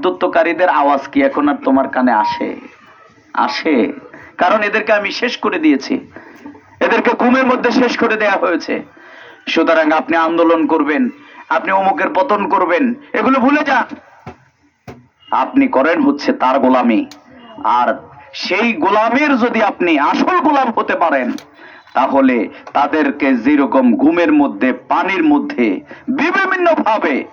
মধ্যত্বকারীদের আওয়াজ কি এখন আর তোমার কানে আসে? আসে। কারণ এদেরকে আমি শেষ করে দিয়েছি। এদেরকে ঘুমের মধ্যে শেষ করে দেয়া হয়েছে। সুতরাং আপনি আন্দোলন করবেন, আপনি অমুকের পতন করবেন, এগুলো ভুলে যান। আপনি করেন হচ্ছে তার গোলামি। আর সেই গোলামের যদি আপনি আসল গোলাম হতে পারেন, তাহলে তাদেরকে যেরকম ঘুমের মধ্যে, পানির মধ্যে বিভিন্ন ভাবে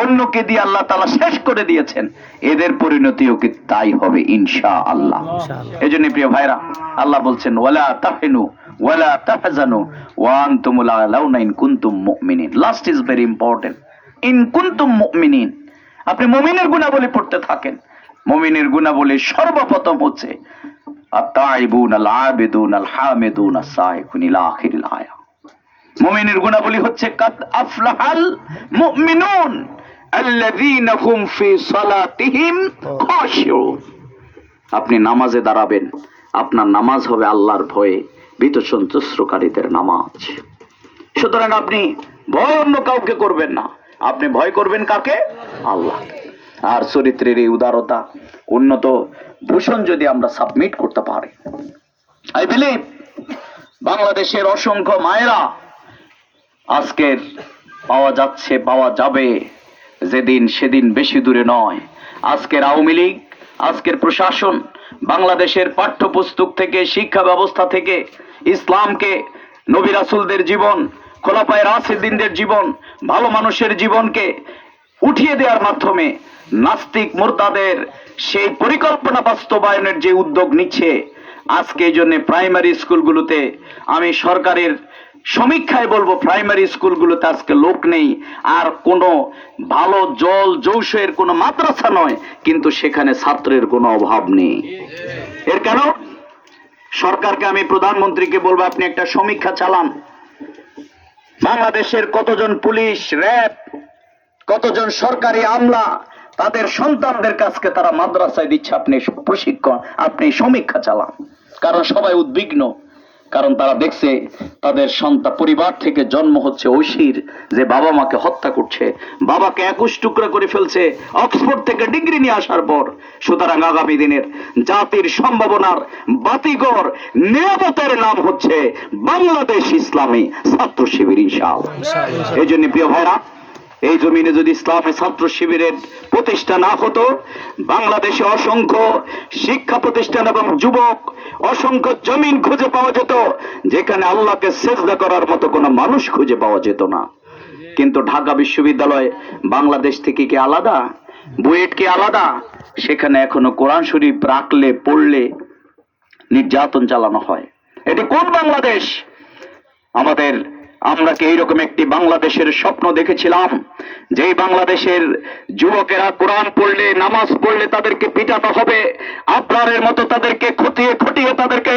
অন্যকে দিয়ে আল্লাহ তালা শেষ করে দিয়েছেন। এদের পরিণতিও কি তাই হবে? ইনশা আল্লাহ এই জন্য প্রিয় ভাইরা আল্লাহ বলছেন ওয়ালা তাহিনু ওয়ালা তাহজানু ওয়ান তুমুলা লাউনা ইন কুনতুম মুমিনিন। লাস্ট ইজ ভেরি ইম্পর্টেন্ট ইন কুনতুম মুমিনিন। আপনি মুমিনের গুণাবলী পড়তে থাকেন। মুমিনের গুণাবলী সর্বপ্রথম হচ্ছে মুমিনের গুণাবলী হচ্ছে কাদ আফলাহাল মুমিনুন। আপনি নামাজে দাঁড়াবেন, আপনার নামাজ হবে আল্লাহর ভয়ে ভীত সন্তুষ্টকারীদের নামাজ। সুতরাং আপনি ভয় অন্য কাউকে করবেন না। আপনি ভয় করবেন কাকে? আল্লাহ। আর চরিত্রের এই উদারতা, উন্নত ভূষণ যদি আমরা সাবমিট করতে পারি। আই বিলিভ বাংলাদেশের অসংখ্য মায়েরা আজকের পাওয়া যাচ্ছে, পাওয়া যাবে। যেদিন সেদিন বেশি দূরে নয়। আজকের আওয়ামী লীগ, আজকের প্রশাসন, বাংলাদেশের পাঠ্যপুস্তক থেকে, শিক্ষা ব্যবস্থা থেকে, ইসলামকে, নবী রাসূলদের জীবন খোলাপায় রাশিদিনদের জীবন, ভালো মানুষের জীবনকে উঠিয়ে দেওয়ার মাধ্যমে নাস্তিক মোরতাদের সেই পরিকল্পনা বাস্তবায়নের যে উদ্যোগ নিচ্ছে, আজকে এই জন্য প্রাইমারি স্কুলগুলোতে আমি সরকারের সমীক্ষায় বলব প্রাইমারি স্কুলগুলোতে আজকে লোক নেই। আর কোনো ভালো জল জৌসের কোনো মাদ্রাসা নয়, কিন্তু সেখানে ছাত্রের কোনো অভাব নেই। এর কেন? সরকারকে আমি প্রধানমন্ত্রীকে বলব, আপনি একটা সমীক্ষা চালান। বাংলাদেশের কতজন পুলিশ, র্যাব, কতজন সরকারি আমলা, তাদের সন্তানদের কাছকে তারা মাদ্রাসায় দিচ্ছে, আপনি প্রশিক্ষণ, আপনি সমীক্ষা চালান। কারণ সবাই উদ্বিগ্ন। কারণ তারা দেখছে তাদের সন্তান পরিবার থেকে জন্ম হচ্ছে ঐশীর যে বাবা মাকে হত্যা করছে। বাবাকে একুশ টুকরা করে ফেলছে অক্সফোর্ড থেকে ডিগ্রি নিয়ে আসার পর। সুতরাং আগামী দিনের জাতির সম্ভাবনার বাতিগর নিরাপত্তার নাম হচ্ছে বাংলাদেশ ইসলামী ছাত্র শিবির ইনশাল এই জন্য প্রিয় ভাইরা এই জমিনে যদি ইসলামী ছাত্র শিবিরের প্রতিষ্ঠা না হতো, বাংলাদেশে অসংখ্য শিক্ষা প্রতিষ্ঠান এবং যুবক অসংখ্য জমিন খুঁজে পাওয়া যেত, যেখানে আল্লাহকে সেজদা করার মতো কোনো মানুষ খুঁজে পাওয়া যেত না। কিন্তু ঢাকা বিশ্ববিদ্যালয় বাংলাদেশ থেকে কি আলাদা? বুয়েট কি আলাদা? সেখানে এখনও কোরআন শরীফ রাখলে, পড়লে নির্যাতন চালানো হয়। এটি কোন বাংলাদেশ? আমাদের আমরা কি এইরকম একটি বাংলাদেশের স্বপ্ন দেখেছিলাম? যে বাংলাদেশের যুবকেরা কোরআন পড়লে, নামাজ পড়লে তাদেরকে পিটাতে হবে আপনারের মতো তাদেরকে খতিয়ে খটিয়ে তাদেরকে